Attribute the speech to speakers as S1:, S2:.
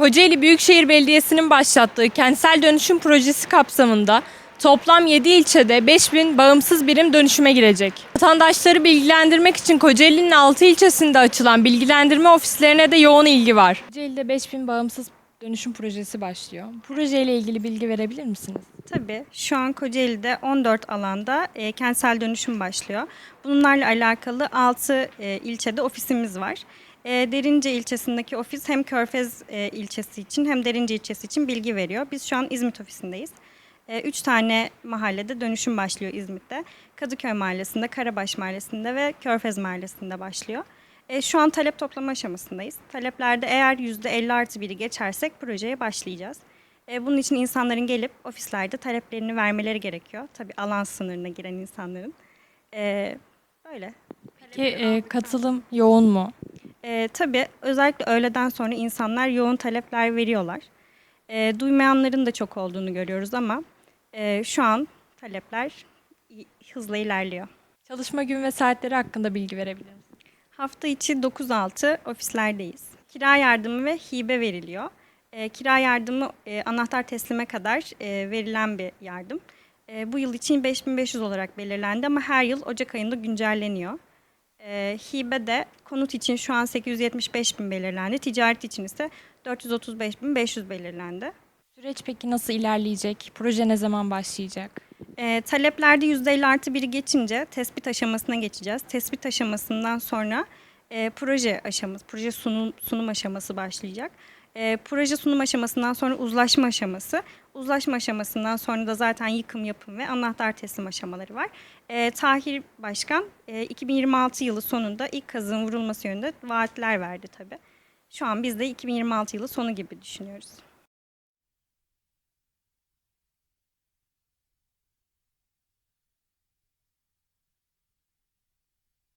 S1: Kocaeli Büyükşehir Belediyesi'nin başlattığı kentsel dönüşüm projesi kapsamında toplam 7 ilçede 5000 bağımsız birim dönüşüme girecek. Vatandaşları bilgilendirmek için Kocaeli'nin 6 ilçesinde açılan bilgilendirme ofislerine de yoğun ilgi var. Kocaeli'de 5000 bağımsız dönüşüm projesi başlıyor. Projeyle ilgili bilgi verebilir misiniz?
S2: Tabii şu an Kocaeli'de 14 alanda e, kentsel dönüşüm başlıyor. Bunlarla alakalı 6 e, ilçede ofisimiz var. E, Derince ilçesindeki ofis hem Körfez e, ilçesi için hem Derince ilçesi için bilgi veriyor. Biz şu an İzmit ofisindeyiz. 3 tane mahallede dönüşüm başlıyor İzmit'te. Kadıköy Mahallesi'nde, Karabaş Mahallesi'nde ve Körfez Mahallesi'nde başlıyor. E, şu an talep toplama aşamasındayız. Taleplerde eğer %50 artı biri geçersek projeye başlayacağız. Bunun için insanların gelip ofislerde taleplerini vermeleri gerekiyor. Tabii alan sınırına giren insanların. Böyle.
S1: Peki e, katılım yoğun mu?
S2: E, tabii özellikle öğleden sonra insanlar yoğun talepler veriyorlar. E, duymayanların da çok olduğunu görüyoruz ama e, şu an talepler hızla ilerliyor.
S1: Çalışma gün ve saatleri hakkında bilgi verebilir misiniz?
S2: Hafta içi 9-6 ofislerdeyiz. Kira yardımı ve hibe veriliyor. E, kira yardımı e, anahtar teslime kadar e, verilen bir yardım. E, bu yıl için 5500 olarak belirlendi ama her yıl Ocak ayında güncelleniyor. E, hibe de konut için şu an 875 bin belirlendi. Ticaret için ise 435 bin 500 belirlendi.
S1: Süreç peki nasıl ilerleyecek? Proje ne zaman başlayacak?
S2: E, taleplerde %50 artı biri geçince tespit aşamasına geçeceğiz. Tespit aşamasından sonra e, proje aşaması, proje sunum, sunum aşaması başlayacak. E, proje sunum aşamasından sonra uzlaşma aşaması. Uzlaşma aşamasından sonra da zaten yıkım, yapım ve anahtar teslim aşamaları var. E, Tahir Başkan e, 2026 yılı sonunda ilk kazığın vurulması yönünde vaatler verdi tabii. Şu an biz de 2026 yılı sonu gibi düşünüyoruz.